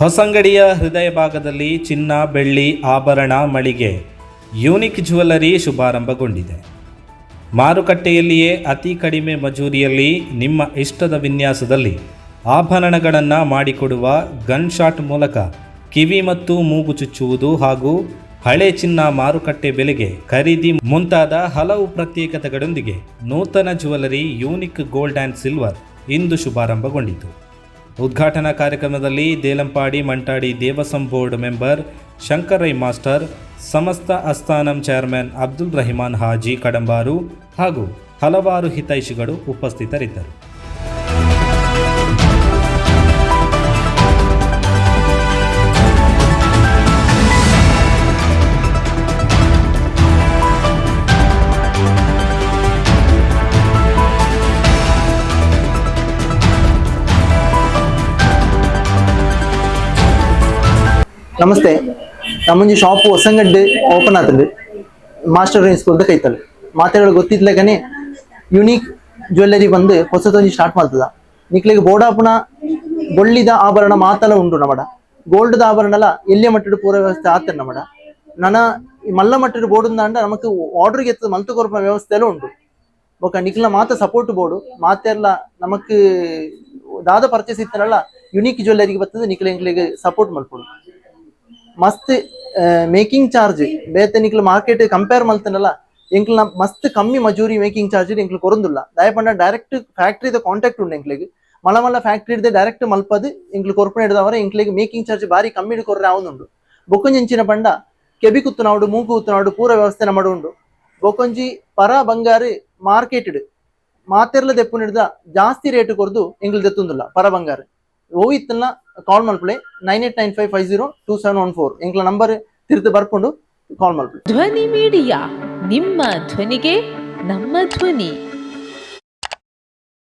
ಹೊಸಂಗಡಿಯ ಹೃದಯ ಭಾಗದಲ್ಲಿ ಚಿನ್ನ, ಬೆಳ್ಳಿ, ಆಭರಣ, ಮಳಿಗೆ, ಯೂನಿಕ್ ಜ್ಯುವೆಲ್ಲರಿ ಶುಭಾರಂಭಗೊಂಡಿದೆ. ಮಾರುಕಟ್ಟೆಯಲ್ಲಿಯೇ ಅತಿ ಕಡಿಮೆ ಮಜೂರಿಯಲ್ಲಿ ನಿಮ್ಮ ಇಷ್ಟದ ವಿನ್ಯಾಸದಲ್ಲಿ ಆಭರಣಗಳನ್ನು ಮಾಡಿಕೊಡುವ ಗನ್ ಶಾಟ್ ಮೂಲಕ ಕಿವಿ ಮತ್ತು ಮೂಗು ಚುಚ್ಚುವುದು ಹಾಗೂ ಹಳೆ ಚಿನ್ನ ಮಾರುಕಟ್ಟೆ ಬೆಲೆಗೆ ಖರೀದಿ ಮುಂತಾದ ಹಲವು ಪ್ರತ್ಯೇಕತೆಗಳೊಂದಿಗೆ ನೂತನ jewellery unique gold and silver ಇಂದು ಶುಭಾರಂಭಗೊಂಡಿತು. ಉದ್ಘಾಟನಾ ಕಾರ್ಯಕ್ರಮದಲ್ಲಿ Delampady Mantadi Devaswom board member Shankarai master, Samastha ಅಸ್ಥಾನಂ chairman Abdul Rahiman Haji, ಕಡಂಬಾರು ಹಾಗೂ ಹಲವಾರು ಹಿತೈಷಿಗಳು ಉಪಸ್ಥಿತರಿದ್ದರು. ನಮಸ್ತೆ. ನಮ್ಮಂಜಿ ಶಾಪ್ ಹೊಸಂಗಡ್ಡೆ ಓಪನ್ ಆತಂಡು ಮಾಸ್ಟರ್ ರೇಂಜ್ ಸ್ಕೂಲ್ದ ಕೈತಲ್ ಮಾತೆಗಳು ಗೊತ್ತಿದ್ಲಗನೆ ಯುನೀಕ್ ಜ್ಯುವೆಲ್ಲರಿ ಬಂದು ಹೊಸದೊಂದು ಸ್ಟಾರ್ಟ್ ಮಾಡ್ತದ. ನಿಕ್ಲಿಗೆ ಬೋಡಾಪುನ ಬೊಳ್ಳಿದ ಆಭರಣ ಮಾತಲ ಉಂಡು ನಮಡ. ಗೋಲ್ಡ್ದ ಆಭರಣಲ ಎಲ್ಲೇ ಮಟ್ಟದ ಪೂರ ವ್ಯವಸ್ಥೆ ಆತನ ನಮಡ. ನನ ಮಲ್ಲ ಮಟ್ಟದ ಬೋರ್ಡ್ ನಮಕ್ ಆರ್ಡರ್ಗೆ ಎತ್ತದ ಮಲ್ತು ಕೊರಪ ವ್ಯವಸ್ಥೆ ಉಂಟು ಬೊಕ ನಿಕ್ಲ ಮಾತ ಸಪೋರ್ಟ್ ಬೋರ್ಡ್ ಮಾತೆಲ್ಲ ನಮಕ್ ದಾದ ಪರ್ಚೇಸ್ ಇತ್ತನಲ್ಲ ಯುನೀಕ್ ಜ್ಯುವೆಲ್ಲರಿಗೆ ಬರ್ತದೆ ನಿಕ್ಲೆ ಎಂಕ್ಲಿಗೆ ಸಪೋರ್ಟ್ ಮಲ್ಪೊಡು ಮಸ್ತ್ ಮೇಕಿಂಗ್ ಚಾರ್ಜ್ ಬೇತೆ ಮಾರ್ಕೆಟ್ ಕಂಪೇರ್ ಮಲ್ತನಲ್ಲ ಎಂಕ್ಲ ಮಸ್ತ್ ಕಮ್ಮಿ ಮಜೂರಿ ಮೇಕಿಂಗ್ ಚಾರ್ಜ್ ಎಂಕ್ಲು ಕೊರೊಂದುಲ್ಲ ದಯಪಂಡ ಡೈರೆಕ್ಟ್ ಫ್ಯಾಕ್ಟ್ರಿದ ಕಾಂಟ್ಯಾಕ್ಟ್ ಉಂಡು ಎಂಕ್ಲಿಗೆ ಮಲ ಮಲ ಫ್ಯಾಕ್ಟ್ರಿ ಡೈರೆಕ್ಟ್ ಮಲ್ಪದು ಎಂಕ್ಲು ಕೊರ್ಪಣೆ ಇಡದವರ ಎಂಕ್ಲಿಗೆ ಮೇಕಿಂಗ್ ಚಾರ್ಜ್ ಬಾರಿ ಕಮ್ಮಿ ಕೊರ್ರೆ ಆವೊಂದುಂಡು ಬೊಕೊಂಜಿಂಚಿನ ಪಂಡ, ಕೆಬಿ ಕುತ್ತುನಾಡು ಮೂಗು ಕುತ್ತುನಾಡು ಪೂರ ವ್ಯವಸ್ಥೆ ನಮಡು ಉಂಡು ಬೊಕೊಂಜಿ ಪರ ಬಂಗಾರು ಮಾರ್ಕೆಟ್ ಮಾತೆರ್ಲ ದೆಪ್ಪು ಹಿಡಿದ ಜಾಸ್ತಿ ರೇಟ್ ಕೊರ್ದು ಎಂಗ್ಲು ದೆತ್ತುಂದುಲ್ಲ, ಪರ ಬಂಗಾರ. ಹೋಗಿತ್ತಲ್ಲ call ಮಲ್ಪಳೆ nine eight nine five five zero two seven one four ಎಂಕ್ಲ number ತಿರ್ತು ಬರ್ಕೊಂಡು ಕಾಲ್ ಮಲ್ಪಳೆ ಧ್ವನಿ ಮೀಡಿಯಾ. ನಿಮ್ಮ ಧ್ವನಿಗೆ ನಮ್ಮ ಧ್ವನಿ.